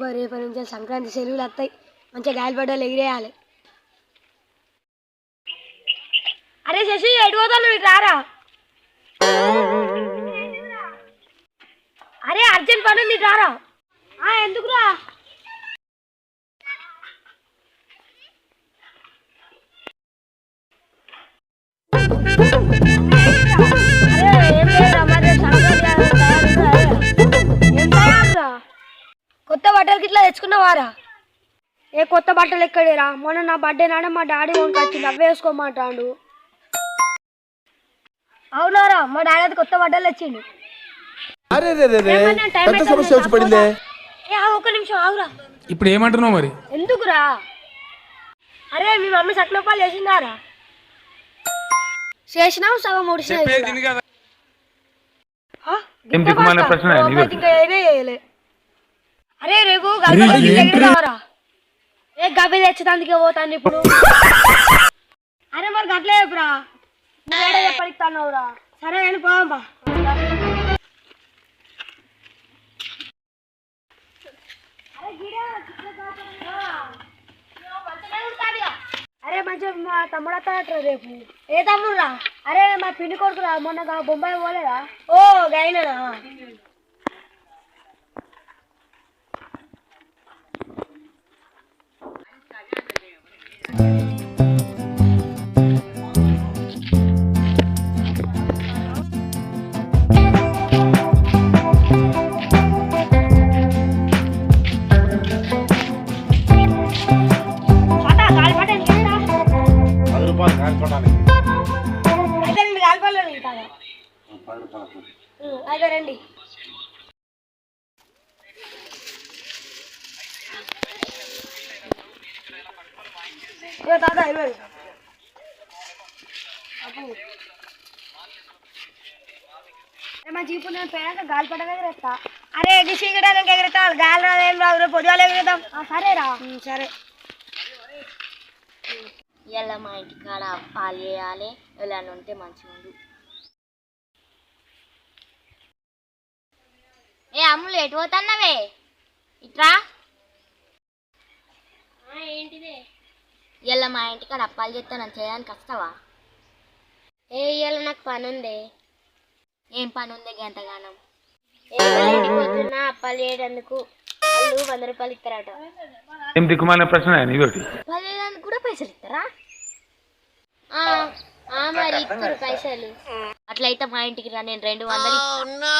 బరే రేపటి నుంచి సంక్రాంతి సెలవులు వస్తాయి. మంచిగా గాలి ఎగిరేయాలి. అరే శశి ఎటు పోతాను ఇటు రారా? అరే అర్జెంట్ పని ఉంది రారా? ఎందుకురా? కొత్త బట్టలకి ఇట్లా తెచ్చుకున్నవారా? ఏ కొత్త బట్టలు ఎక్కడేరా? మొన్న నా బర్త్డే నాడే మా డాడీ కొనుకొచ్చింది అవే వేసుకోమంటాడు. అవునారా? మా డాడీ అది కొత్త బట్టలు తెచ్చిండు. అరే రే రే రే. ఏమన్నా టైం పెద్ద అవుతుంది, సమస్య వచ్చి పడిందే ఏ ఆగు, ఒక్క నిమిషం ఆగురా. ఇప్పుడు ఏమంటున్నావు మరి? ఎందుకురా? అరే మీ మమ్మీ సట్లపాలు చేసిందారా? చేసినావు సగం ముడిసినావు చెప్పేది కదా. ఆ? ఏం గింత దిక్కుమాలిన fast ఆ? ప్రశ్న ఓ, నీ మరి ఇంకా ఏదే చేయలే. అరే రేపు ఎగిరిరావరా ఏ గబ్బి తెచ్చడానికి పోతాను ఇప్పుడు. అరే మరి గట్లే చెప్పురా. నువ్వేడే చెప్పడిస్తానవురా సరే పోవమ్మా అరే మంచిగా మా తమ్ముడు వస్తాడట రేపు. ఏ తమ్ముడు రా అరే మా పిన్ని కొడుకురా మొన్న గా- బొంబాయి పోలేదా? ఓ గైననా అయితే రెండు గాలిపటాలు ఉంటాయా? ఉం, అయితే రండి. తాత ఇవ్వండి మా జీపు నేను పోయాక గాలిపట దగ్గర వేస్తా అరే చీకడానికి ఎగురుతా గాలి రాదేం రాదు పొద్దుగాలు ఎగురుతాం. ఆ, సరేరా. సరే. ఇలా మా ఇంటికాడ పాలు వేయాలి ఇలా ఉంటే మంచిగా ఉండు. ఏ అమ్ములు ఎటు పోతున్నావే? ఇట్రా? ఏంటిదే? ఇలా మా ఇంటికాడ అప్పాలు చేస్తాను చేయడానికి వస్తావా? ఏ ఇవాళ నాకు పని ఉంది ఏం పని ఉంది గంటగానం పొద్దున్న అప్పాలు చేయడానికి వాళ్ళు వంద రూపాయలు ఇస్తారట. ఏం దిక్కుమాలిన ప్రశ్న చేయడానికి కూడా పైసలు ఇస్తారా? ఆ, ఆ మరి ఇస్తారు పైసలు. అట్లయితే మా ఇంటికి రా నేను రెండు వందలు ఇస్తా.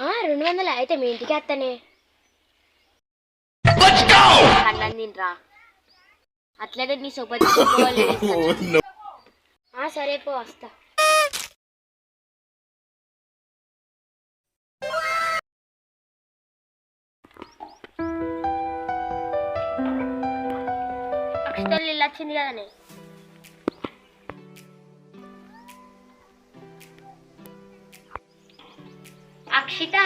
ఆ, రెండు వందలు అయితే మీ ఇంటికి వస్తానే. అన్నం తినరా అట్లయితే నీ సొప్పటి సరే పో వస్తా. పిస్టల్ ఇల్లు వచ్చింది కదనే అక్షిత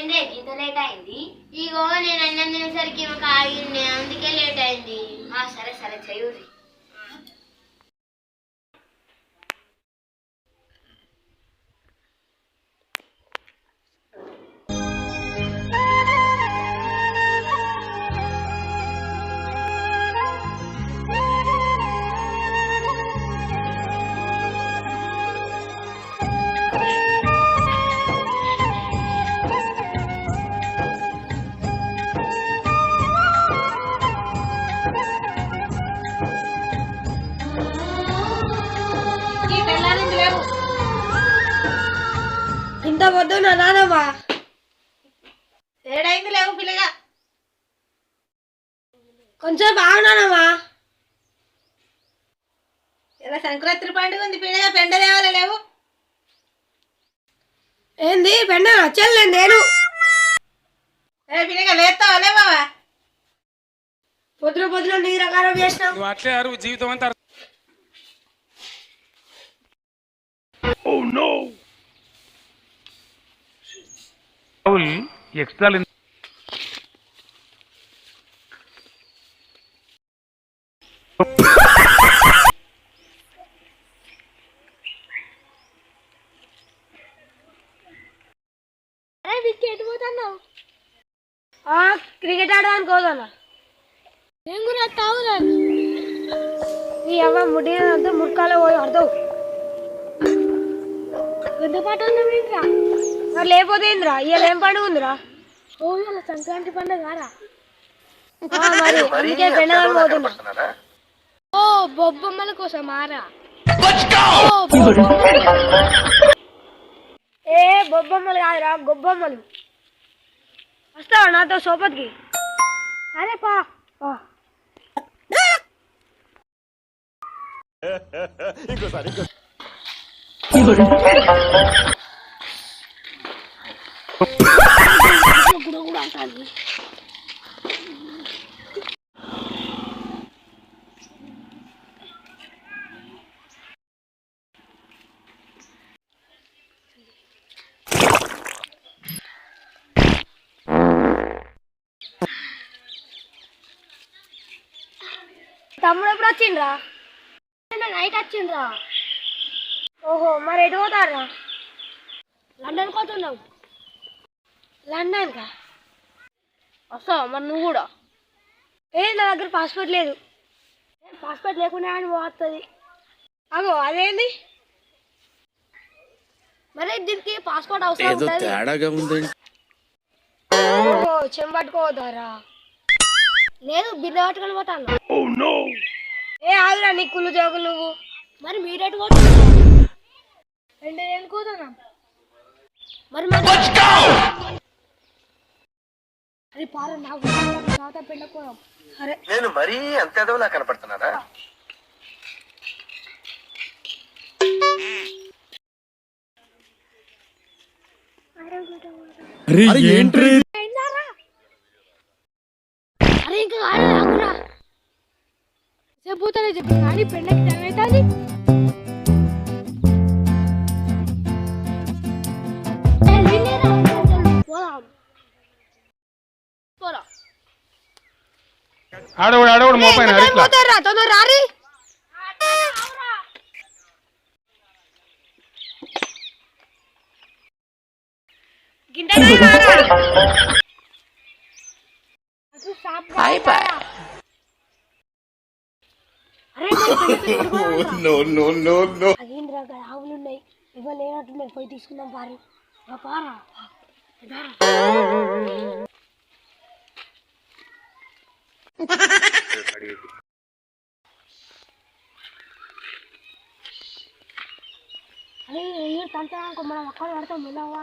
ఏందే ఇంత లేట్ అయింది? ఇగో నేను అన్నం తినేసరికి ఒక ఆగింది అందుకే లేట్ అయింది. ఆ సరే సరే చెయ్యూరి కొంచెం బాగున్నానమ్మా. ఇలా సంక్రాంతి పండుగ ఉంది పిల్లగా పెండ తేవాలి లేవు. ఏంది పెండ నచ్చలేదు నేను. ఏ పిల్లగా లేస్తావా లేవా పొద్దున పొద్దున నీరు ఖరాబ్ చేసినావు అట్లే జీవితం అంతా రాహుల్ ఎక్స్ట్రా అరే వికెట్ పోతున్నావు. ఆ, క్రికెట్ ఆడడానికి పోదానా నేను కూడా తాగుదా నీ అవ్వ ముడి అంతా ముడకాలో పోయి అర్థం? పెద్ద పాట ఏంట్రా మరి లేకపోతే ఏందిరా? ఇవాళ ఏం పండుగ ఉందిరా? ఓ సంక్రాంతి పండుగ మరి అందుకే పోతున్నా. ఓ బొబ్బమ్మల కోసం ఆరా? ఏ బొబ్బమ్మలు కాదురా గొబ్బమ్మలు వస్తావా నాతో సోపత్కి సరే పా పా. తమ్ముడు ఎప్పుడు వచ్చిండ్రా? నైట్ వచ్చిండ్రా. ఓహో మరి ఎటు పోతారా లండన్ పోతున్నావు లండన్ కా వస్తావా? మరి నువ్వు కూడా? ఏ నా దగ్గర పాస్పోర్ట్ లేదు. పాస్పోర్ట్ లేకుండా అని పోతుంది అగో అదేంది? మరి దీనికి పాస్పోర్ట్ అవసరం ఏదో లేదు బిర్ర పట్టుకొని పోతాను. ఏ ఆగురా నీ కుళ్ళు జోకులు నువ్వు. మరి మీరేటు పోతున్నా రెండు నేను కూతున్నా. మరి మరి పార నాకు తాత అరే. నేను మరీ అంత ఎదవలా కనపడుతున్నానా? ఏంట్రీ? అరే ఇంకా కాదు రాకురా చెప్పుతానే చెప్పి కానీ పెళ్ళకి టైం అవుతుంది. పోదాం. పోరా ఆడవాడు ఆడవాడు మోపైన ఇట్లా. పోతారా? తొందర రారి. గింట నో నో నో నో అదేంద్రా అక్కడ ఆవులు ఉన్నాయి పోయి తీసుకుందాం పారి. ఆ పారా. అరే ఏ తంటానికి మనం అక్కడ పడతాం వెళ్ళవా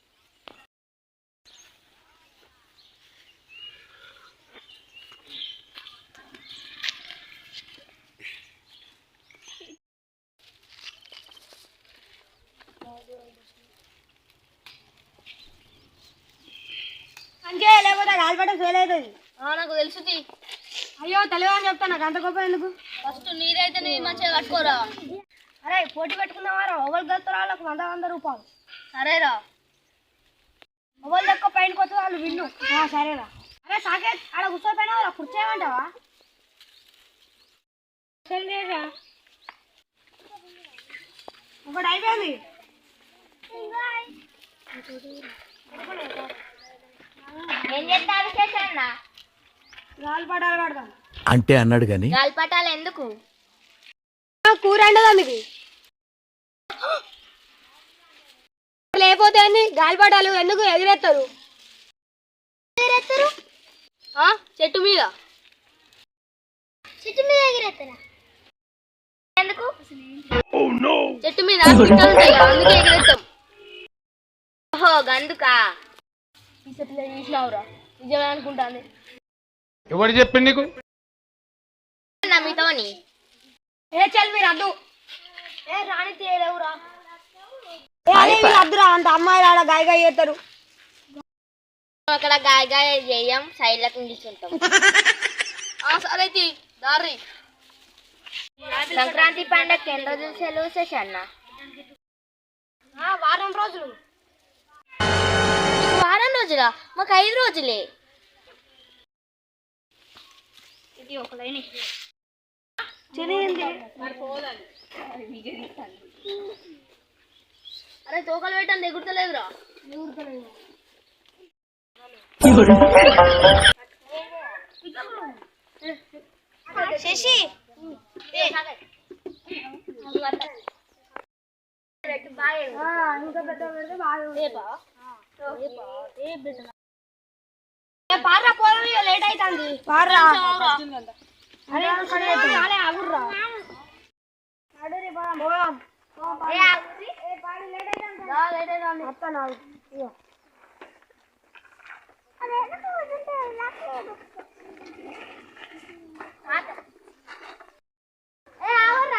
అంతే లేకపోతే గాలిపటం ఫెయిల్ అవుతుంది నాకు తెలుసుది అయ్యో తెలియదు అని చెప్తా నాకు అంత గొప్ప ఎందుకు? ఫస్ట్ నీరైతే నీ మంచిగా కట్టుకోరా. అరే పోటీ పెట్టుకుందామారా ఎవరు గెలుతారో వాళ్ళకి వంద వంద రూపాయలు. సరేరా. ఎవరు తక్కువ పైనకి వస్తే వాళ్ళు విన్ను. ఆ, సరేరా. అరే సాకేత్ ఆడ కూర్చోపోయినా కూర్చోయమంటావా సరేరా ఒకటి అయిపోయింది. అంటే అన్నాడు గాని గాలిపటాలు ఎందుకు? కూర అండదా మీకు లేకపోతే అన్ని గాలిపటాలు ఎందుకు ఎగిరేస్తారు ఎగిరెత్తరు? చెట్టు మీద. చెట్టు మీద ఎగిరెత్తరా? ఎందుకు? చెట్టు మీద అందుకే ఎగిరేస్తాం ఓహో గందుకా? ఈ చెట్లు చూసినావురా. నిజమే అనుకుంటాను ఎవరు చెప్పింది నీకు? నా మీతోని. ఏ చల్ మీరు అద్దు ఏ రాణి తీయలేవురా అద్దురా అంత అమ్మాయిలు ఆడ గాయ గాయ చేస్తారు. అక్కడ గాయ గాయ చేయం సైడ్లకు నిల్చుంటాం సరే దారి. సంక్రాంతి పండగ ఎన్ని రోజులు సెలవు వారం రోజులు. రోజులా మాకు ఐదు రోజులే. ఇది ఒక లైన్ చిరిగింది అరే తోకలు పెట్టండి ఎగురుతలేదురా. శశి ఇంకా పెద్ద పెడితే బాగా ఏ, పార్రా పోదాం లేట్ అవుతుంది పార్రా అరే రాలే, ఆగుర్రా. నడురి, పోదాం, పోదాం. రా, లేట్ అవుతుంది. వస్తాను, ఆగు. ఏ అన్నా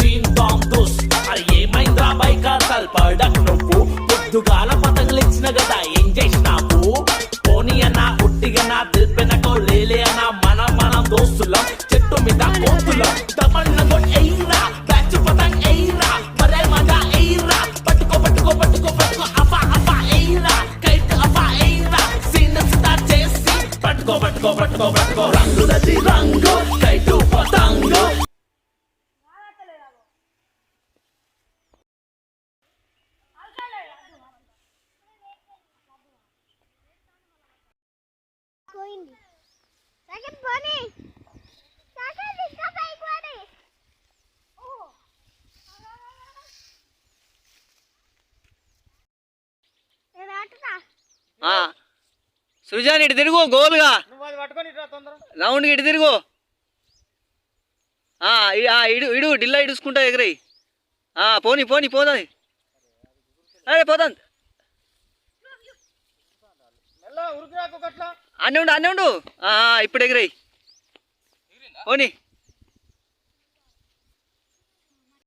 దీన్ బాంబ్ దోస్ అరే ఏమైందా బైక్ తల్పడక్ నువ్వు పొద్దుగాల పతంగులిచ్చిన కదా ఏం చేసినావు పోనీ అన్న ఉట్టిగా నా లేలే అన్న మన మనం దోస్తులం. చెట్టు మీద సృజాన్ ఇటు తిరుగు గోల్గా రౌండ్ ఇటు తిరుగు. ఇడు ఇడు డిల్లా ఇడుచుకుంటా ఎగరై పోని పోని పోదాది అరే పోతాను అన్నీ ఉండు అన్నీ ఉండు. ఆ, ఇప్పుడు ఎగిరాయి. పోనీ.